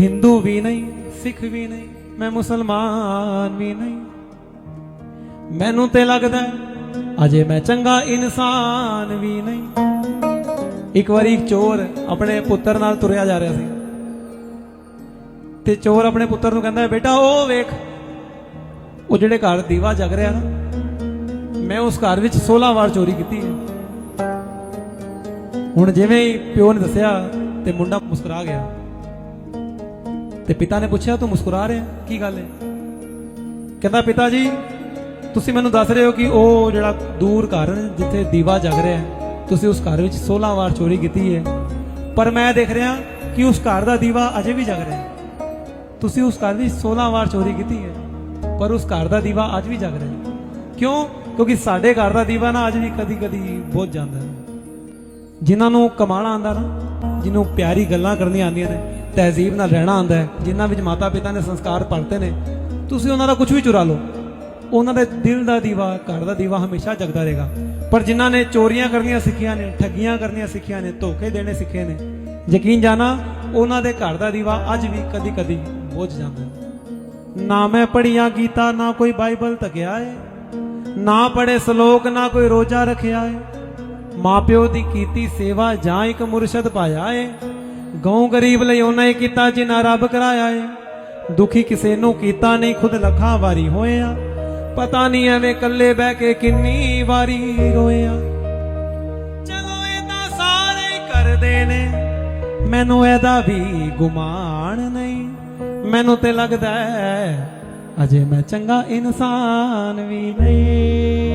ਹਿੰਦੂ ਵੀ ਨਹੀਂ, ਸਿੱਖ ਵੀ ਨਹੀਂ, ਮੈਂ ਮੁਸਲਮਾਨ ਵੀ ਨਹੀਂ। ਮੈਨੂੰ ਤੇ ਲੱਗਦਾ ਅਜੇ ਮੈਂ ਚੰਗਾ ਇਨਸਾਨ ਵੀ ਨਹੀਂ। ਇੱਕ ਵਾਰੀ ਇੱਕ ਚੋਰ ਆਪਣੇ ਪੁੱਤਰ ਨਾਲ ਤੁਰਿਆ ਜਾ ਰਿਹਾ ਸੀ। ਤੇ ਚੋਰ ਆਪਣੇ ਪੁੱਤਰ ਨੂੰ ਕਹਿੰਦਾ, ਬੇਟਾ, ਉਹ ਵੇਖ, ਉਹ ਜਿਹੜੇ ਘਰ ਦੀਵਾ ਜਗ ਰਿਹਾ ਨਾ, ਮੈਂ ਉਸ ਘਰ ਵਿੱਚ 16 ਵਾਰ ਚੋਰੀ ਕੀਤੀ ਹੈ। ਹੁਣ ਜਿਵੇਂ ਪਿਓ ਨੇ ਦੱਸਿਆ ਤੇ ਮੁੰਡਾ ਮੁਸਕਰਾ ਗਿਆ। ਤੇ ਪਿਤਾ ਨੇ ਪੁੱਛਿਆ, ਤੂੰ ਮੁਸਕਰਾ ਰਿਹਾ? ਕੀ ਗੱਲ ਹੈ? ਕਹਿੰਦਾ, ਪਿਤਾ ਜੀ, ਤੁਸੀਂ ਮੈਨੂੰ ਦੱਸ ਰਹੇ ਹੋ ਕਿ ਉਹ ਜਿਹੜਾ ਦੂਰ ਘਰ ਜਿੱਥੇ ਦੀਵਾ ਜਗ ਰਿਹਾ ਹੈ, ਤੁਸੀਂ ਉਸ ਘਰ ਵਿੱਚ 16 ਵਾਰ ਚੋਰੀ ਕੀਤੀ ਹੈ। ਪਰ ਮੈਂ ਦੇਖ ਰਿਹਾ ਕਿ ਉਸ ਘਰ ਦਾ ਦੀਵਾ ਅਜੇ ਵੀ ਜਗ ਰਿਹਾ ਹੈ। ਤੁਸੀਂ ਉਸ ਘਰ ਵਿੱਚ 16 ਵਾਰ ਚੋਰੀ ਕੀਤੀ ਹੈ, ਪਰ ਉਸ ਘਰ ਦਾ ਦੀਵਾ ਅੱਜ ਵੀ ਜਗ ਰਿਹਾ ਹੈ। ਕਿਉਂ? ਕਿਉਂਕਿ ਸਾਡੇ ਘਰ ਦਾ ਦੀਵਾ ਨਾ ਅੱਜ ਵੀ ਕਦੀ-ਕਦੀ ਬੁੱਝ ਜਾਂਦਾ ਹੈ। ਜਿਨ੍ਹਾਂ ਨੂੰ ਕਮਾਣਾ ਆਂਦਾ ਨਾ, ਜਿਹਨੂੰ ਪਿਆਰੀ ਗੱਲਾਂ ਕਰਨੀਆਂ ਆਉਂਦੀਆਂ ਨੇ ਤਹਿਜ਼ੀਬ ਨਾਲ ਰਹਿਣਾ ਆਂਦਾ ਹੈ, ਜਿਨ੍ਹਾਂ ਵਿੱਚ ਮਾਤਾ ਪਿਤਾ ਨੇ ਸੰਸਕਾਰ ਪੜਤੇ ਨੇ, ਤੁਸੀਂ ਉਹਨਾਂ ਦਾ ਕੁਝ ਵੀ ਚੁਰਾ ਲਓ। ਉਹਨਾਂ ਦੇ ਦਿਲ ਦਾ ਦੀਵਾ, ਘਰ ਦਾ ਦੀਵਾ ਹਮੇਸ਼ਾ ਜਗਦਾ ਰਹੇਗਾ। ਪਰ ਜਿਨ੍ਹਾਂ ਨੇ ਚੋਰੀਆਂ ਕਰਨੀਆਂ ਸਿੱਖੀਆਂ ਨੇ, ਠੱਗੀਆਂ ਕਰਨੀਆਂ ਸਿੱਖੀਆਂ ਨੇ, ਧੋਖੇ ਦੇਣੇ ਸਿੱਖੇ ਨੇ, ਯਕੀਨ ਜਾਣਾ, ਉਹਨਾਂ ਦੇ ਘਰ ਦਾ ਦੀਵਾ ਅੱਜ ਵੀ ਕਦੀ-ਕਦੀ ਬੁਝ ਜਾਂਦਾ ਨਾ ਮੈਂ ਪੜੀਆਂ ਗੀਤਾ, ਨਾ ਕੋਈ ਬਾਈਬਲ ਤੱਕਿਆ ਏ। ਨਾ ਪੜੇ ਸ਼ਲੋਕ, ਨਾ ਕੋਈ ਰੋਜ਼ਾ ਰੱਖਿਆ ਏ। ਮਾਪਿਓ ਦੀ ਕੀਤੀ ਸੇਵਾ ਜਾਂ ਇੱਕ ਮੁਰਸ਼ਦ ਪਾਇਆ ਏ। ਗਉ ਗਰੀਬ ਲਈ ਉਹਨਾਂ ਹੀ ਕੀਤਾ ਜਿਨ੍ਹਾਂ ਰੱਬ ਕਰਾਇਆ ਏ। ਦੁਖੀ ਕਿਸੇ ਨੂੰ ਕੀਤਾ ਨਹੀਂ, ਖੁਦ ਲੱਖਾਂ ਵਾਰੀ ਹੋਇਆ। ਪਤਾ ਨਹੀਂ ਐਵੇਂ ਇਕੱਲੇ ਬਹਿ ਕੇ ਕਿੰਨੀ ਵਾਰੀ ਰੋਇਆ। ਚਲੋ ਇਹ ਤਾਂ ਸਾਰੇ ਕਰਦੇ ਨੇ, ਮੈਨੂੰ ਇਹਦਾ ਵੀ ਗੁਮਾਨ ਨਹੀਂ। ਮੈਨੂੰ ਤੇ ਲੱਗਦਾ ਹੈ, ਅਜੇ ਮੈਂ ਚੰਗਾ ਇਨਸਾਨ ਵੀ ਨਹੀਂ।